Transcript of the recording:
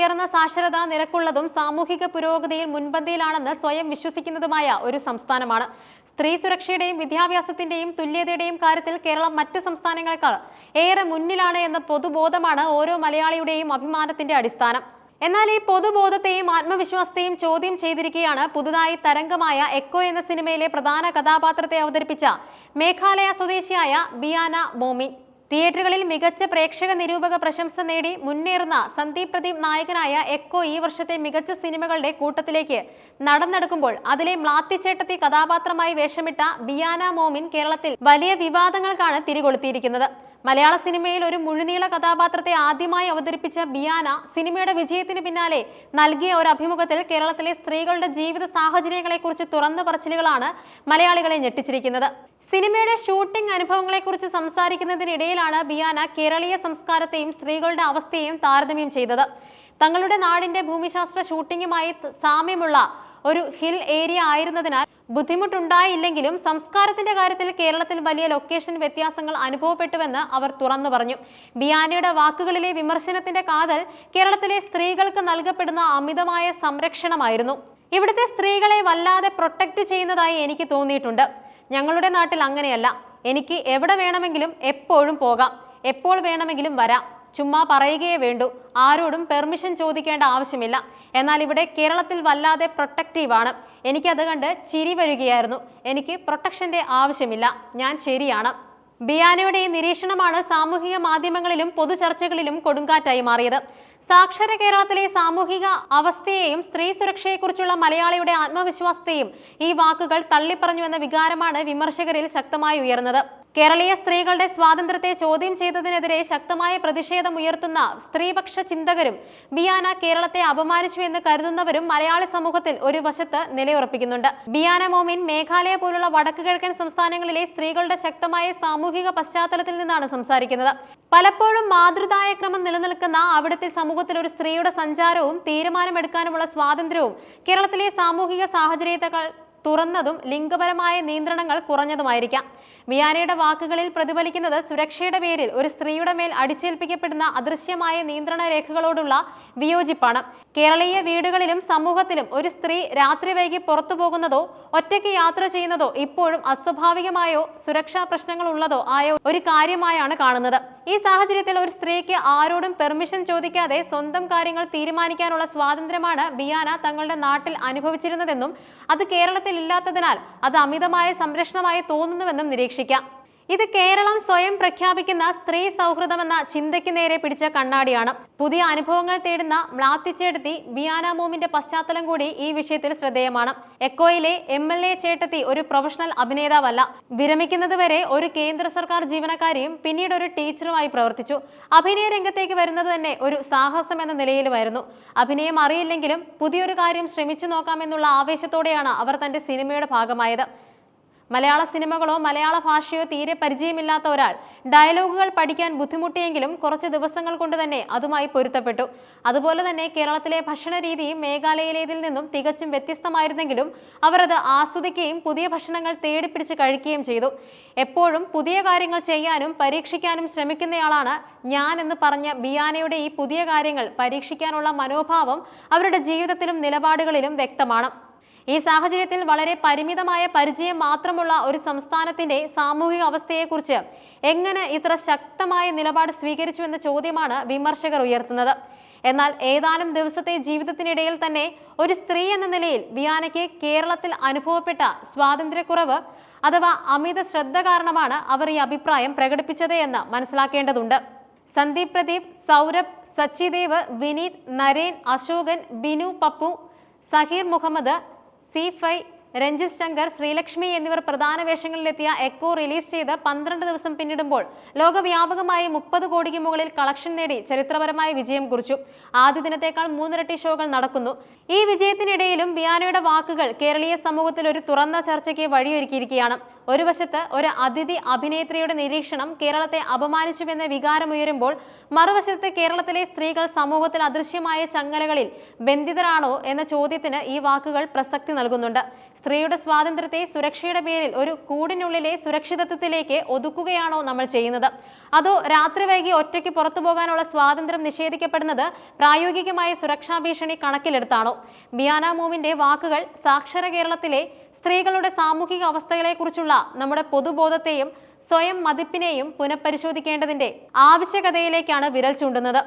ഉയർന്ന സാക്ഷരത നിരക്കുള്ളതും സാമൂഹിക പുരോഗതിയിൽ മുൻപന്തിയിലാണെന്ന് സ്വയം വിശ്വസിക്കുന്നതുമായ ഒരു സംസ്ഥാനമാണ്. സ്ത്രീ സുരക്ഷയുടെയും വിദ്യാഭ്യാസത്തിന്റെയും തുല്യതയുടെയും കാര്യത്തിൽ കേരളം മറ്റ് സംസ്ഥാനങ്ങളെക്കാൾ ഏറെ മുന്നിലാണ് എന്ന പൊതുബോധമാണ് ഓരോ മലയാളിയുടെയും അഭിമാനത്തിന്റെ അടിസ്ഥാനം. എന്നാൽ ഈ പൊതുബോധത്തെയും ആത്മവിശ്വാസത്തെയും ചോദ്യം ചെയ്തിരിക്കുകയാണ് പുതുതായി തരംഗമായ എക്കോ എന്ന സിനിമയിലെ പ്രധാന കഥാപാത്രത്തെ അവതരിപ്പിച്ച മേഘാലയ സ്വദേശിയായ ബിയാന മോമിൻ തിയേറ്ററുകളിൽ മികച്ച പ്രേക്ഷക നിരൂപക പ്രശംസ നേടി മുന്നേറുന്ന സന്ദീപ് പ്രദീപ് നായകനായ എക്കോ ഈ വർഷത്തെ മികച്ച സിനിമകളുടെ കൂട്ടത്തിലേക്ക് നടന്നെടുക്കുമ്പോൾ അതിലെ മ്ലാത്തിച്ചേട്ടത്തി കഥാപാത്രമായി വേഷമിട്ട ബിയാന മോമിൻ കേരളത്തിൽ വലിയ വിവാദങ്ങൾക്കാണ് തിരികൊളുത്തിയിരിക്കുന്നത്. മലയാള സിനിമയിൽ ഒരു മുഴുനീള കഥാപാത്രത്തെ ആദ്യമായി അവതരിപ്പിച്ച ബിയാന സിനിമയുടെ വിജയത്തിന് പിന്നാലെ നൽകിയ ഒരു അഭിമുഖത്തിൽ കേരളത്തിലെ സ്ത്രീകളുടെ ജീവിത സാഹചര്യങ്ങളെക്കുറിച്ച് തുറന്നു പറച്ചിലുകളാണ് മലയാളികളെ ഞെട്ടിച്ചിരിക്കുന്നത്. സിനിമയുടെ ഷൂട്ടിംഗ് അനുഭവങ്ങളെക്കുറിച്ച് സംസാരിക്കുന്നതിനിടയിലാണ് ബിയാന കേരളീയ സംസ്കാരത്തെയും സ്ത്രീകളുടെ അവസ്ഥയെയും താരതമ്യം ചെയ്തത്. തങ്ങളുടെ നാടിന്റെ ഭൂമിശാസ്ത്ര ഷൂട്ടിങ്ങുമായി സാമ്യമുള്ള ഒരു ഹിൽ ഏരിയ ആയിരുന്നതിനാൽ ബുദ്ധിമുട്ടുണ്ടായില്ലെങ്കിലും സംസ്കാരത്തിന്റെ കാര്യത്തിൽ കേരളത്തിൽ വലിയ ലൊക്കേഷൻ വ്യത്യാസങ്ങൾ അനുഭവപ്പെട്ടുവെന്ന് അവർ തുറന്നു പറഞ്ഞു. ബിയാനിയുടെ വാക്കുകളിലെ വിമർശനത്തിന്റെ കാതൽ കേരളത്തിലെ സ്ത്രീകൾക്ക് നൽകപ്പെടുന്ന അമിതമായ സംരക്ഷണമായിരുന്നു. ഇവിടുത്തെ സ്ത്രീകളെ വല്ലാതെ പ്രൊട്ടക്റ്റ് ചെയ്യുന്നതായി എനിക്ക് തോന്നിയിട്ടുണ്ട്. ഞങ്ങളുടെ നാട്ടിൽ അങ്ങനെയല്ല. എനിക്ക് എവിടെ വേണമെങ്കിലും എപ്പോഴും പോകാം. എപ്പോൾ വേണമെങ്കിലും വരാം. ചുമ്മാ പറയുകയേ വേണ്ടൂ. ആരോടും പെർമിഷൻ ചോദിക്കേണ്ട ആവശ്യമില്ല. എന്നാൽ ഇവിടെ കേരളത്തിൽ വല്ലാതെ പ്രൊട്ടക്റ്റീവാണ് എനിക്കത് കണ്ട് ചിരി വരികയായിരുന്നു. എനിക്ക് പ്രൊട്ടക്ഷന്റെ ആവശ്യമില്ല. ഞാൻ ശരിയാണ്. ബിയാനയുടെ ഈ നിരീക്ഷണമാണ് സാമൂഹിക മാധ്യമങ്ങളിലും പൊതുചർച്ചകളിലും കൊടുങ്കാറ്റായി മാറിയത്. സാക്ഷര കേരളത്തിലെ സാമൂഹിക അവസ്ഥയെയും സ്ത്രീ സുരക്ഷയെക്കുറിച്ചുള്ള മലയാളിയുടെ ആത്മവിശ്വാസത്തെയും ഈ വാക്കുകൾ തള്ളിപ്പറഞ്ഞുവെന്ന വികാരമാണ് വിമർശകരിൽ ശക്തമായി ഉയർന്നത്. കേരളീയ സ്ത്രീകളുടെ സ്വാതന്ത്ര്യത്തെ ചോദ്യം ചെയ്തതിനെതിരെ ശക്തമായ പ്രതിഷേധം ഉയർത്തുന്ന സ്ത്രീപക്ഷ ചിന്തകരും ബിയാന കേരളത്തെ അപമാനിച്ചു എന്ന് കരുതുന്നവരും മലയാളി സമൂഹത്തിൽ ഒരു വശത്ത് നിലയുറപ്പിക്കുന്നുണ്ട്. ബിയാന മോമിൻ മേഘാലയ പോലുള്ള വടക്കു കിഴക്കൻ സംസ്ഥാനങ്ങളിലെ സ്ത്രീകളുടെ ശക്തമായ സാമൂഹിക പശ്ചാത്തലത്തിൽ നിന്നാണ് സംസാരിക്കുന്നത്. പലപ്പോഴും മാതൃദായക്രമം നിലനിൽക്കുന്ന അവിടുത്തെ സമൂഹത്തിൽ ഒരു സ്ത്രീയുടെ സഞ്ചാരവും തീരുമാനമെടുക്കാനുമുള്ള സ്വാതന്ത്ര്യവും കേരളത്തിലെ സാമൂഹിക സാഹചര്യത്തെക്കാൾ തുറന്നതും ലിംഗപരമായ നിയന്ത്രണങ്ങൾ കുറഞ്ഞതുമായിരിക്കാം. മിയാനയുടെ വാക്കുകളിൽ പ്രതിഫലിക്കുന്നത് സുരക്ഷയുടെ പേരിൽ ഒരു സ്ത്രീയുടെ മേൽ അടിച്ചേൽപ്പിക്കപ്പെടുന്ന അദൃശ്യമായ നിയന്ത്രണ രേഖകളോടുള്ള വിയോജിപ്പാണ്. കേരളീയ വീടുകളിലും സമൂഹത്തിലും ഒരു സ്ത്രീ രാത്രി വൈകി പുറത്തു പോകുന്നതോ ഒറ്റയ്ക്ക് യാത്ര ചെയ്യുന്നതോ ഇപ്പോഴും അസ്വാഭാവികമായോ സുരക്ഷാ പ്രശ്നങ്ങൾ ഉള്ളതോ ആയ ഒരു കാര്യമായാണ് കാണുന്നത്. ഈ സാഹചര്യത്തിൽ ഒരു സ്ത്രീക്ക് ആരോടും പെർമിഷൻ ചോദിക്കാതെ സ്വന്തം കാര്യങ്ങൾ തീരുമാനിക്കാനുള്ള സ്വാതന്ത്ര്യമാണ് ബിയാന തങ്ങളുടെ നാട്ടിൽ അനുഭവിച്ചിരുന്നതെന്നും അത് കേരളത്തിൽ ഇല്ലാത്തതിനാൽ അത് അമിതമായ സംരക്ഷണമായി തോന്നുന്നുവെന്നും നിരീക്ഷിക്കാം ഇത് കേരളം സ്വയം പ്രഖ്യാപിക്കുന്ന സ്ത്രീ സൗഹൃദമെന്ന ചിന്തയ്ക്ക് നേരെ പിടിച്ച കണ്ണാടിയാണ്. പുതിയ അനുഭവങ്ങൾ തേടുന്ന മ്ലാത്തിച്ചേട്ടത്തി ബിയാന മോമിന്റെ പശ്ചാത്തലം കൂടി ഈ വിഷയത്തിൽ ശ്രദ്ധേയമാണ്. എക്കോയിലെ എം എൽ എ ചേട്ടത്തി ഒരു പ്രൊഫഷണൽ അഭിനേതാവല്ല. വിരമിക്കുന്നതുവരെ ഒരു കേന്ദ്ര സർക്കാർ ജീവനക്കാരിയും പിന്നീട് ഒരു ടീച്ചറുമായി പ്രവർത്തിച്ചു. അഭിനയ രംഗത്തേക്ക് വരുന്നത് തന്നെ ഒരു സാഹസം എന്ന നിലയിലുമായിരുന്നു. അഭിനയം അറിയില്ലെങ്കിലും പുതിയൊരു കാര്യം ശ്രമിച്ചു നോക്കാമെന്നുള്ള ആവേശത്തോടെയാണ് അവർ തന്റെ സിനിമയുടെ ഭാഗമായത്. മലയാള സിനിമകളോ മലയാള ഭാഷയോ തീരെ പരിചയമില്ലാത്ത ഒരാൾ. ഡയലോഗുകൾ പഠിക്കാൻ ബുദ്ധിമുട്ടിയെങ്കിലും കുറച്ച് ദിവസങ്ങൾ കൊണ്ട് തന്നെ അതുമായി പൊരുത്തപ്പെട്ടു. അതുപോലെ തന്നെ കേരളത്തിലെ ഭക്ഷണ രീതിയും മേഘാലയയിലേതിൽ നിന്നും തികച്ചും വ്യത്യസ്തമായിരുന്നെങ്കിലും അവർ അത് ആസ്വദിക്കുകയും പുതിയ ഭക്ഷണങ്ങൾ തേടിപ്പിടിച്ച് കഴിക്കുകയും ചെയ്തു. എപ്പോഴും പുതിയ കാര്യങ്ങൾ ചെയ്യാനും പരീക്ഷിക്കാനും ശ്രമിക്കുന്നയാളാണ് ഞാൻ എന്ന് പറഞ്ഞ ബിയാനയുടെ ഈ പുതിയ കാര്യങ്ങൾ പരീക്ഷിക്കാനുള്ള മനോഭാവം അവരുടെ ജീവിതത്തിലും നിലപാടുകളിലും വ്യക്തമാണ്. ഈ സാഹചര്യത്തിൽ വളരെ പരിമിതമായ പരിചയം മാത്രമുള്ള ഒരു സംസ്ഥാനത്തിന്റെ സാമൂഹിക അവസ്ഥയെക്കുറിച്ച് എങ്ങനെ ഇത്ര ശക്തമായ നിലപാട് സ്വീകരിച്ചുവെന്ന ചോദ്യമാണ് വിമർശകർ ഉയർത്തുന്നത്. എന്നാൽ ഏതാനും ദിവസത്തെ ജീവിതത്തിനിടയിൽ തന്നെ ഒരു സ്ത്രീ എന്ന നിലയിൽ വിയാനയ്ക്ക് കേരളത്തിൽ അനുഭവപ്പെട്ട സ്വാതന്ത്ര്യക്കുറവ് അഥവാ അമിത ശ്രദ്ധ കാരണമാണ് അവർ ഈ അഭിപ്രായം പ്രകടിപ്പിച്ചത് എന്ന് മനസ്സിലാക്കേണ്ടതുണ്ട്. സന്ദീപ് പ്രദീപ് സൗരഭ് സച്ചിദേവ് വിനീത് നരേൻ അശോകൻ ബിനു പപ്പു സഹീർ മുഹമ്മദ് സി ഫൈ രഞ്ജിത് ശങ്കർ ശ്രീലക്ഷ്മി എന്നിവർ പ്രധാന വേഷങ്ങളിലെത്തിയ എക്കോ റിലീസ് ചെയ്ത് പന്ത്രണ്ട് ദിവസം പിന്നിടുമ്പോൾ ലോകവ്യാപകമായി മുപ്പത് കോടിക്ക് മുകളിൽ കളക്ഷൻ നേടി ചരിത്രപരമായ വിജയം കുറിച്ചു. ആദ്യ ദിനത്തേക്കാൾ മൂന്നിരട്ടി ഷോകൾ നടക്കുന്നു. ഈ വിജയത്തിനിടയിലും ബിയാനയുടെ വാക്കുകൾ കേരളീയ സമൂഹത്തിൽ ഒരു തുറന്ന ചർച്ചയ്ക്ക് വഴിയൊരുക്കിയിരിക്കുകയാണ്. ഒരു വശത്ത് ഒരു അതിഥി അഭിനേത്രിയുടെ നിരീക്ഷണം കേരളത്തെ അപമാനിച്ചുവെന്ന വികാരമുയരുമ്പോൾ മറുവശത്ത് കേരളത്തിലെ സ്ത്രീകൾ സമൂഹത്തിൽ അദൃശ്യമായ ചങ്ങലകളിൽ ബന്ധിതരാണോ എന്ന ചോദ്യത്തിന് ഈ വാക്കുകൾ പ്രസക്തി നൽകുന്നുണ്ട്. സ്ത്രീയുടെ സ്വാതന്ത്ര്യത്തെ സുരക്ഷയുടെ പേരിൽ ഒരു കൂടിനുള്ളിലെ സുരക്ഷിതത്വത്തിലേക്ക് ഒതുക്കുകയാണോ നമ്മൾ ചെയ്യുന്നത്? അതോ രാത്രി വൈകി ഒറ്റയ്ക്ക് പുറത്തു പോകാനുള്ള സ്വാതന്ത്ര്യം നിഷേധിക്കപ്പെടുന്നത് പ്രായോഗികമായ സുരക്ഷാ ഭീഷണി കണക്കിലെടുത്താണോ? ബിയാന മൂവിന്റെ വാക്കുകൾ സാക്ഷര കേരളത്തിലെ സ്ത്രീകളുടെ സാമൂഹിക അവസ്ഥകളെക്കുറിച്ചുള്ള നമ്മുടെ പൊതുബോധത്തെയും സ്വയം മതിപ്പിനെയും പുനഃപരിശോധിക്കേണ്ടതിന്റെ ആവശ്യകതയിലേക്കാണ് വിരൽ ചൂണ്ടുന്നത്.